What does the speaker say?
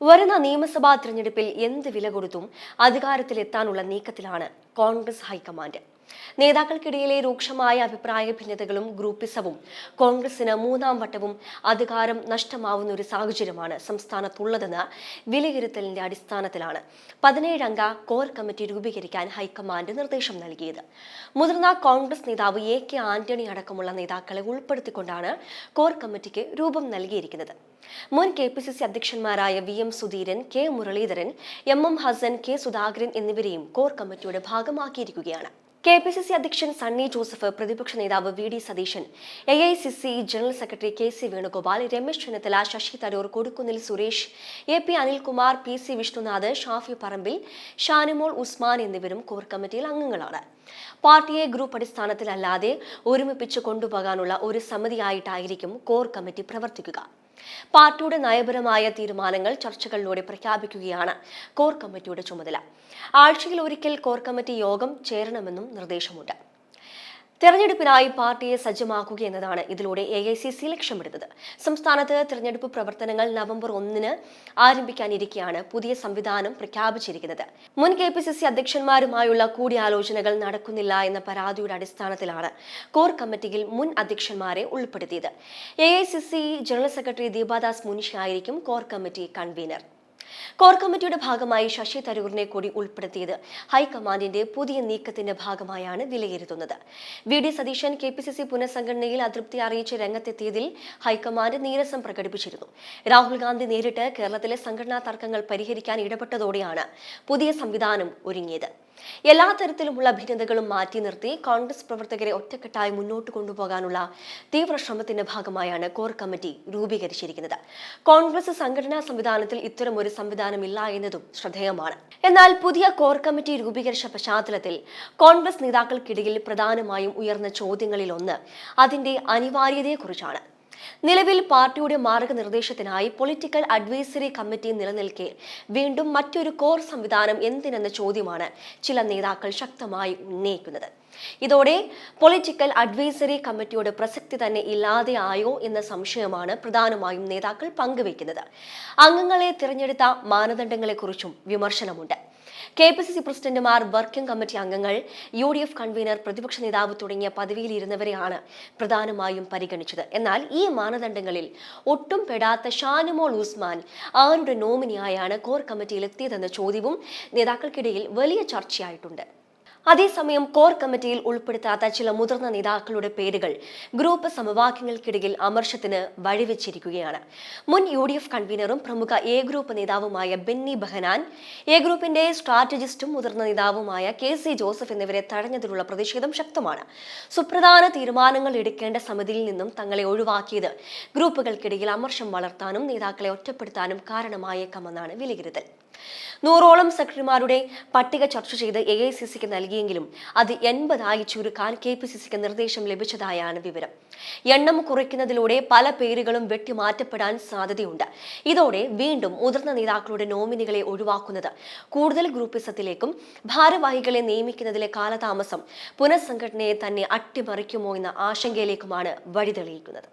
വരുന്ന നിയമസഭാ തിരഞ്ഞെടുപ്പിൽ എന്ത് വില കൊടുത്തും അധികാരത്തിലെത്താനുള്ള നീക്കത്തിലാണ് കോൺഗ്രസ് ഹൈക്കമാൻഡ്. നേതാക്കൾക്കിടയിലെ രൂക്ഷമായ അഭിപ്രായ ഭിന്നതകളും ഗ്രൂപ്പിസവും കോൺഗ്രസിന് മൂന്നാം വട്ടവും അധികാരം നഷ്ടമാവുന്ന ഒരു സാഹചര്യമാണ് സംസ്ഥാനത്തുള്ളതെന്ന് വിലയിരുത്തലിന്റെ അടിസ്ഥാനത്തിലാണ് പതിനേഴംഗ കോർ കമ്മിറ്റി രൂപീകരിക്കാൻ ഹൈക്കമാൻഡ് നിർദ്ദേശം നൽകിയത്. മുതിർന്ന കോൺഗ്രസ് നേതാവ് എ കെ ആന്റണി അടക്കമുള്ള നേതാക്കളെ ഉൾപ്പെടുത്തിക്കൊണ്ടാണ് കോർ കമ്മിറ്റിക്ക് രൂപം നൽകിയിരിക്കുന്നത്. മുൻ K P C C അധ്യക്ഷന്മാരായ V M Sudheeran K Muraleedharan M M Hassan K Sudhakaran എന്നിവരെയും കോർ കമ്മിറ്റിയുടെ ഭാഗമാക്കിയിരിക്കുകയാണ്. കെ പി സി സി അധ്യക്ഷൻ സണ്ണി ജോസഫ് പ്രതിപക്ഷ നേതാവ് V D Satheesan A I C C general secretary K C Venugopal Ramesh Chennithala Shashi Tharoor Kodikunnil Suresh A P Anilkumar P C Vishnunath Shafi Parambil Shanimol Usman എന്നിവരും core കമ്മിറ്റിയിൽ അംഗങ്ങളാണ്. പാർട്ടിയെ group അടിസ്ഥാനത്തിലല്ലാതെ ഒരുമിപ്പിച്ച് കൊണ്ടുപോകാനുള്ള ഒരു സമിതിയായിട്ടായിരിക്കും core committee പ്രവർത്തിക്കുക. പാർട്ടിയുടെ നയപരമായ തീരുമാനങ്ങൾ ചർച്ചകളിലൂടെ പ്രഖ്യാപിക്കുകയാണ് കോർ കമ്മിറ്റിയുടെ ചുമതല. ആഴ്ചയിൽ ഒരിക്കൽ കോർ കമ്മിറ്റി യോഗം ചേരണമെന്നും നിർദ്ദേശമുണ്ട്. തെരഞ്ഞെടുപ്പിനായി പാർട്ടിയെ സജ്ജമാക്കുക എന്നതാണ് ഇതിലൂടെ എ ഐ സി സി ലക്ഷ്യമിടുന്നത്. സംസ്ഥാനത്ത് തെരഞ്ഞെടുപ്പ് പ്രവർത്തനങ്ങൾ നവംബർ ഒന്നിന് ആരംഭിക്കാനിരിക്കെയാണ് പുതിയ സംവിധാനം പ്രഖ്യാപിച്ചിരിക്കുന്നത്. മുൻ കെ പി സി സി അധ്യക്ഷന്മാരുമായുള്ള കൂടിയാലോചനകൾ നടക്കുന്നില്ല എന്ന പരാതിയുടെ അടിസ്ഥാനത്തിലാണ് കോർ കമ്മിറ്റിയിൽ മുൻ അധ്യക്ഷന്മാരെ ഉൾപ്പെടുത്തിയത്. A I C C general secretary Deepa Das Munshi ആയിരിക്കും കോർ കമ്മിറ്റി കൺവീനർ. കോർ കമ്മിറ്റിയുടെ ഭാഗമായി ശശി തരൂറിനെ കൂടി ഉൾപ്പെടുത്തിയത് ഹൈക്കമാൻഡിന്റെ പുതിയ നീക്കത്തിന്റെ ഭാഗമായാണ് വിലയിരുത്തുന്നത്. V. D. Satheesan K. P. C. C പുനഃസംഘടനയിൽ അതൃപ്തി അറിയിച്ച് രംഗത്തെത്തിയതിൽ ഹൈക്കമാൻഡ് നീരസം പ്രകടിപ്പിച്ചിരുന്നു. രാഹുൽ ഗാന്ധി നേരിട്ട് കേരളത്തിലെ സംഘടനാ തർക്കങ്ങൾ പരിഹരിക്കാൻ ഇടപെട്ടതോടെയാണ് പുതിയ സംവിധാനം ഒരുങ്ങിയത്. എല്ലാ തരത്തിലുമുള്ള ഭിന്നതകളും മാറ്റി നിർത്തി കോൺഗ്രസ് പ്രവർത്തകരെ ഒറ്റക്കെട്ടായി മുന്നോട്ട് കൊണ്ടുപോകാനുള്ള തീവ്ര ശ്രമത്തിന്റെ ഭാഗമായാണ് കോർ കമ്മിറ്റി രൂപീകരിച്ചിരിക്കുന്നത്. കോൺഗ്രസ് സംഘടനാ സംവിധാനത്തിൽ ഇത്തരം ഒരു സംവിധാനമില്ല എന്നതും ശ്രദ്ധേയമാണ്. എന്നാൽ പുതിയ കോർ കമ്മിറ്റി രൂപീകരിച്ച പശ്ചാത്തലത്തിൽ കോൺഗ്രസ് നേതാക്കൾക്കിടയിൽ പ്രധാനമായും ഉയർന്ന ചോദ്യങ്ങളിലൊന്ന് അതിന്റെ അനിവാര്യതയെക്കുറിച്ചാണ്. നിലവിൽ പാർട്ടിയുടെ മാർഗനിർദ്ദേശത്തിനായി പൊളിറ്റിക്കൽ അഡ്വൈസറി കമ്മിറ്റി നിലനിൽക്കെ. വീണ്ടും മറ്റൊരു കോർ സംവിധാനം എന്തിനെന്ന ചോദ്യമാണ് ചില നേതാക്കൾ ശക്തമായി ഉന്നയിക്കുന്നത്. ഇതോടെ പൊളിറ്റിക്കൽ അഡ്വൈസറി കമ്മിറ്റിയുടെ പ്രസക്തി തന്നെ ഇല്ലാതെയായോ എന്ന സംശയമാണ് പ്രധാനമായും നേതാക്കൾ പങ്കുവയ്ക്കുന്നത്. അംഗങ്ങളെ തിരഞ്ഞെടുത്ത മാനദണ്ഡങ്ങളെക്കുറിച്ചും വിമർശനമുണ്ട്. കെ പി സി സി പ്രസിഡന്റുമാർ വർക്കിംഗ് കമ്മിറ്റി അംഗങ്ങൾ യു ഡി എഫ് കൺവീനർ പ്രതിപക്ഷ നേതാവ് തുടങ്ങിയ പദവിയിലിരുന്നവരെയാണ് പ്രധാനമായും പരിഗണിച്ചത്. എന്നാൽ ഈ മാനദണ്ഡങ്ങളിൽ ഒട്ടും പെടാത്ത ഷാനുമോൾ ഉസ്മാൻ ആരുടെ നോമിനിയായാണ് കോർ കമ്മിറ്റിയിൽ എത്തിയതെന്ന ചോദ്യവും നേതാക്കൾക്കിടയിൽ വലിയ ചർച്ചയായിട്ടുണ്ട്. അതേസമയം കോർ കമ്മിറ്റിയിൽ ഉൾപ്പെടുത്താത്ത ചില മുതിർന്ന നേതാക്കളുടെ പേരുകൾ ഗ്രൂപ്പ് സമവാക്യങ്ങൾക്കിടയിൽ അമർഷത്തിന് വഴിവെച്ചിരിക്കുകയാണ്. മുൻ യു ഡി എഫ് കൺവീനറും പ്രമുഖ എ ഗ്രൂപ്പ് നേതാവുമായ ബെന്നി ബഹനാൻ എ ഗ്രൂപ്പിന്റെ സ്ട്രാറ്റജിസ്റ്റും മുതിർന്ന നേതാവുമായ കെ സി ജോസഫ് എന്നിവരെ തടഞ്ഞതിലുള്ള പ്രതിഷേധം ശക്തമാണ്. സുപ്രധാന തീരുമാനങ്ങൾ എടുക്കേണ്ട സമിതിയിൽ നിന്നും തങ്ങളെ ഒഴിവാക്കിയത് ഗ്രൂപ്പുകൾക്കിടയിൽ അമർഷം വളർത്താനും നേതാക്കളെ ഒറ്റപ്പെടുത്താനും കാരണമായേക്കാമെന്നാണ് വിലയിരുത്തൽ. നൂറോളം സെക്രട്ടറിമാരുടെ പട്ടിക ചർച്ച ചെയ്ത് എ ഐ സി സിക്ക് നൽകിയെങ്കിലും അത് എൺപതായി ചുരുക്കാൻ കെ പി സി സിക്ക് നിർദ്ദേശം ലഭിച്ചതായാണ് വിവരം. എണ്ണം കുറയ്ക്കുന്നതിലൂടെ പല പേരുകളും വെട്ടിമാറ്റപ്പെടാൻ സാധ്യതയുണ്ട്. ഇതോടെ വീണ്ടും മുതിർന്ന നേതാക്കളുടെ നോമിനികളെ ഒഴിവാക്കുന്നത് കൂടുതൽ ഗ്രൂപ്പിസത്തിലേക്കും ഭാരവാഹികളെ നിയമിക്കുന്നതിലെ കാലതാമസം പുനഃസംഘടനയെ തന്നെ അട്ടിമറിക്കുമോ എന്ന ആശങ്കയിലേക്കുമാണ് വഴിതെളിയിക്കുന്നത്.